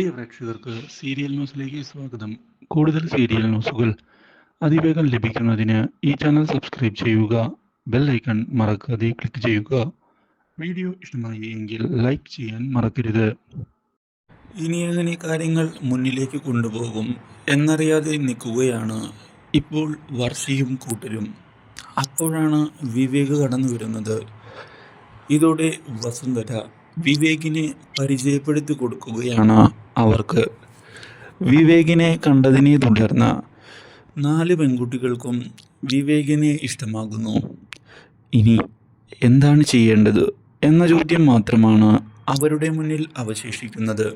പ്രിയ പ്രേക്ഷകർക്ക് സീരിയൽ ന്യൂസിലേക്ക് സ്വാഗതം. കൂടുതൽ സീരിയൽ ന്യൂസുകൾ അതിവേഗം ലഭിക്കുന്നതിന് ഈ ചാനൽ സബ്സ്ക്രൈബ് ചെയ്യുക ബെൽ ഐക്കൺ മറക്കാതെ ക്ലിക്ക് ചെയ്യുക. വീഡിയോ ഇഷ്ടമായി എങ്കിൽ ലൈക്ക് ചെയ്യാൻ മറക്കരുത്. ഇനി എങ്ങനെ കാര്യങ്ങൾ മുന്നിലേക്ക് കൊണ്ടുപോകും എന്നറിയാതെ നിൽക്കുകയാണ് ഇപ്പോൾ വർഷയും കൂട്ടരും. അപ്പോഴാണ് വിവേക് കടന്നു വരുന്നത് ഇതോടെ വസുന്ധര വിവേകിനെ പരിചയപ്പെടുത്തി കൊടുക്കുകയാണ്. അവർക്ക് വിവേകിനെ കണ്ടതിനെ തുടർന്ന് നാല് പെൺകുട്ടികൾക്കും വിവേകിനെ ഇഷ്ടമാകുന്നു. ഇനി എന്താണ് ചെയ്യേണ്ടത് എന്ന ചോദ്യം മാത്രമാണ് അവരുടെ മുന്നിൽ അവശേഷിക്കുന്നത്.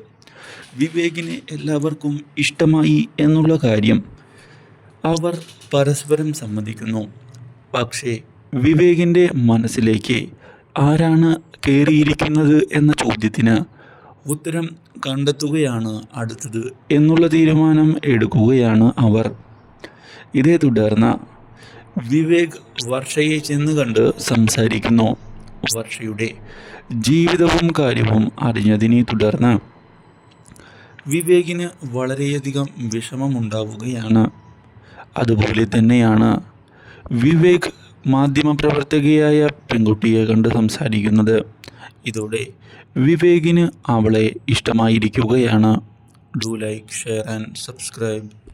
വിവേകിനെ എല്ലാവർക്കും ഇഷ്ടമായി എന്നുള്ള കാര്യം അവർ പരസ്പരം സമ്മതിക്കുന്നു. പക്ഷേ വിവേകിന്റെ മനസ്സിലേക്ക് ആരാണ് കയറിയിരിക്കുന്നത് എന്ന ചോദ്യത്തിന് ഉത്തരം കണ്ടെത്തുകയാണ് അടുത്തത് എന്നുള്ള തീരുമാനം എടുക്കുകയാണ് അവർ. ഇതേ തുടർന്ന് വിവേക് വർഷയെ ചെന്ന് കണ്ട് സംസാരിക്കുന്നു. വർഷയുടെ ജീവിതവും കാര്യവും അറിഞ്ഞതിനെ തുടർന്ന് വിവേകിന് വളരെയധികം വിഷമമുണ്ടാവുകയാണ്. അതുപോലെ തന്നെയാണ് വിവേക് മാധ്യമപ്രവർത്തകയായ പെൺകുട്ടിയെ കണ്ട് സംസാരിക്കുന്നത്. ഇതോടെ വിവേകിന് അവളെ ഇഷ്ടമായിരിക്കുകയാണ്. Do like share and subscribe